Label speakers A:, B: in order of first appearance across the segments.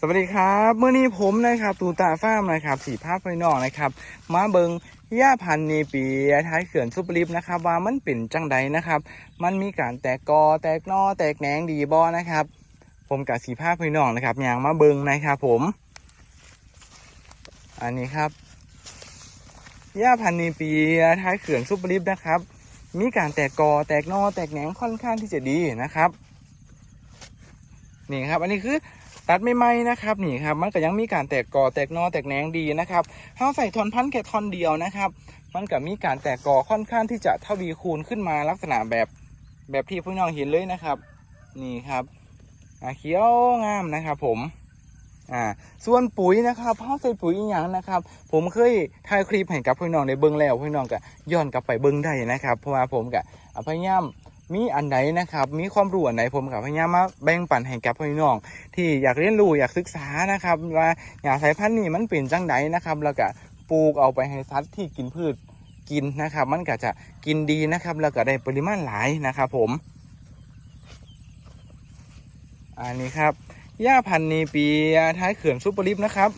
A: สวัสดีครับเมื่อนี้ผมนะครับตูตาฟ้ามนะครับสีภาพพี่น้องนะครับมาเบิงหญ้าพันธุ์นีปีท้ายเขื่อนซุปร์ลิฟนะครับว่ามันเป็นจังใดนะครับ มันมีการแตกกอแตกนอแตกแหนงดีบอนะครับ ผมกับสีภาพพี่น้องนะครับอย่างมาเบิงนะครับผม อันนี้ครับหญ้าพันธุ์นีปีท้ายเขื่อนซุปร์ลิฟนะครับ มีการแตกกอแตกนอแตกแหนงค่อนข้างที่จะดีนะครับนี่ครับ อันนี้คือ ตัดไม่ไหมนะครับนี่ครับมันก็ยังมีการแตกกอแตกนอแตกแหนงดีนะครับถ้าใส่ทอนพันธ์แค่ทอนเดียวนะครับมันก็มีการแตกกอค่อนข้างที่จะทวีคูณขึ้นมาลักษณะแบบแบบที่พี่น้องเห็นเลยนะครับ นี่ครับอ่าเขียวงามนะครับผมอ่าส่วนปุ๋ยนะครับเขาใส่ปุ๋ยอีกอย่างนะครับ ผมเคยถ่ายคลิปให้กับพี่น้องในเบิ้งแล้วพี่น้องก็ย้อนกลับไปเบิ้งได้นะครับ เพราะว่าผมก็อ่าพยายาม มีอันไหนนะครับ มีความรู้อันไหนผมกับพยามาแบ่งปันให้กับพี่น้อง ที่อยากเรียนรู้อยากศึกษานะครับ ว่าอยากสายพันธุ์นี้มันเป็นจังไดนะครับ แล้วก็ปลูกเอาไปให้สัตว์ที่กินพืชกินนะครับ มันก็จะกินดีนะครับ แล้วก็ได้ปริมาณหลายนะครับผม อันนี้ครับหญ้าพันธุ์นีปีท้ายเขื่อนซุปเปอร์ลิฟนะครับ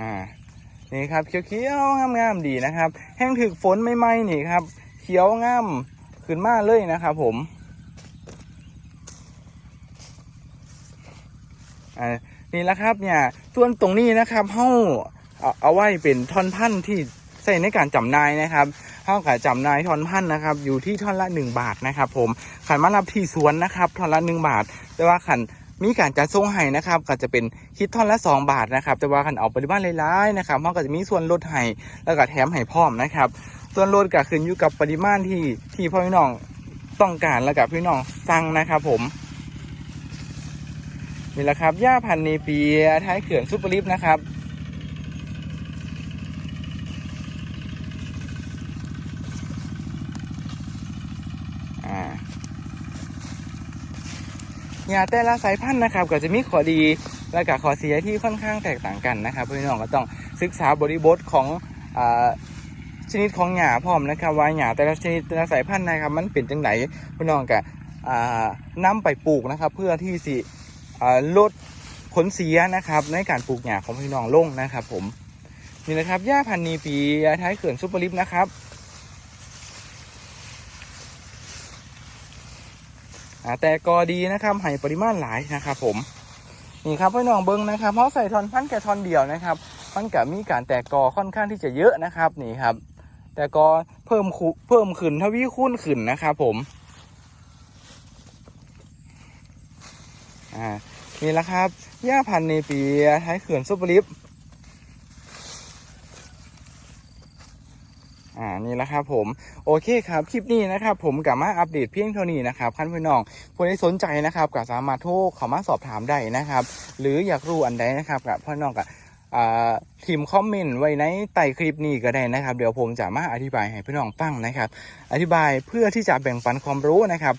A: อ่า นี่ครับเขียวๆงามๆดีนะครับ แห้งถึกฝนไม่ไหมนี่ครับ เขียวงามขึ้นมาเลยนะครับผมอ่านี่แหละครับเนี่ยส่วนตรงนี้นะครับเฮาเอาเอาไว้เป็นท่อนพันธุ์ที่ใช้ในการจำนายนะครับเฮาขายจำนายท่อนพันธุ์นะครับ อยู่ที่ท่อนละ 1 บาทนะครับ ผมขันมารับที่สวนนะครับท่อนละ 1 บาท แต่ว่าขัน มีการจัดส่งให้นะครับก็จะเป็นคิดท่อนละ 2 บาทนะครับ แต่ว่าคันเอาปริมาณหลายๆนะครับเฮาก็จะมีส่วนลดให้แล้วก็แถมให้พร้อมนะครับ ส่วนลดก็ขึ้นอยู่กับปริมาณที่ที่พ่อพี่น้องต้องการแล้วกับพี่น้องสั่งนะครับผมนี่แหละครับหญ้าพันธุ์เนเปียท้ายเขื่อนซุปเปอร์ลิฟนะครับ หญ้าแต่ละสายพันธุ์นะครับ ก็จะมีข้อดีและก็ข้อเสียที่ค่อนข้างแตกต่างกันนะครับพี่น้องก็ต้องศึกษาบริบทของอ่าชนิดของหญ้าพร้อมนะครับว่าหญ้าแต่ละชนิดแต่ละสายพันธุ์นะครับ มันเป็นจังไหนพี่น้องกะอ่านำไปปลูกนะครับ เพื่อที่สิลดผลเสียนะครับในการปลูกหญ้าของพี่น้องลงนะครับ ผมนี่นะครับหญ้าพันธุ์นีปีท้ายเขื่อนซุปเปอร์ลิฟนะครับ อ่าแต่ก็ดีนะครับให้ปริมาณหลายนะครับผมนี่ครับพี่น้องเบิ้งนะครับเพราะใส่ทอนพันแค่ทอนเดียวนะครับมันก็มีการแตกกอค่อนข้างที่จะเยอะนะครับนี่ครับ แต่ก็เพิ่มคุเพิ่มขึ้นทวีคูณขึ้นนะครับผมอ่านี่แหละครับหญ้าพันธุ์ในปีท้ายเขื่อนซุปเปอร์ลิฟ อ่านี่แหละครับผมโอเคครับคลิปนี้นะครับผมกับมาอัปเดตเพียงเท่านี้นะครับคันพี่น้องผู้ใดสนใจนะครับก็สามารถโทรเข้ามาสอบถามได้นะครับ หรืออยากรู้อันใดนะครับกับพี่น้องกับทีมคอมเมนต์ไว้ในใต้คลิปนี้ก็ได้นะครับ เดี๋ยวผมจะมาอธิบายให้พี่น้องฟังนะครับ อธิบายเพื่อที่จะแบ่งปันความรู้นะครับ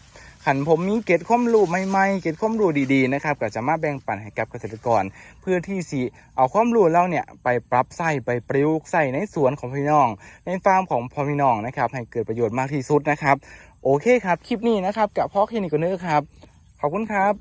A: ขันผมมีเก็ดข้อมรู้ใหม่ๆเก็ดข้อมรู้ดีๆนะครับก็จะมาแบ่งปันให้กับเกษตรกร เพื่อที่สิเอาข้อมรู้เราเนี่ยไปปรับใส่ไปประยุกต์ใส่ในสวนของพี่น้อง ในฟาร์มของพ่อพี่น้องนะครับให้เกิดประโยชน์มากที่สุดนะครับ โอเคครับ คลิปนี้นะครับกับพ่อคลินิกเนอร์ครับ ขอบคุณครับ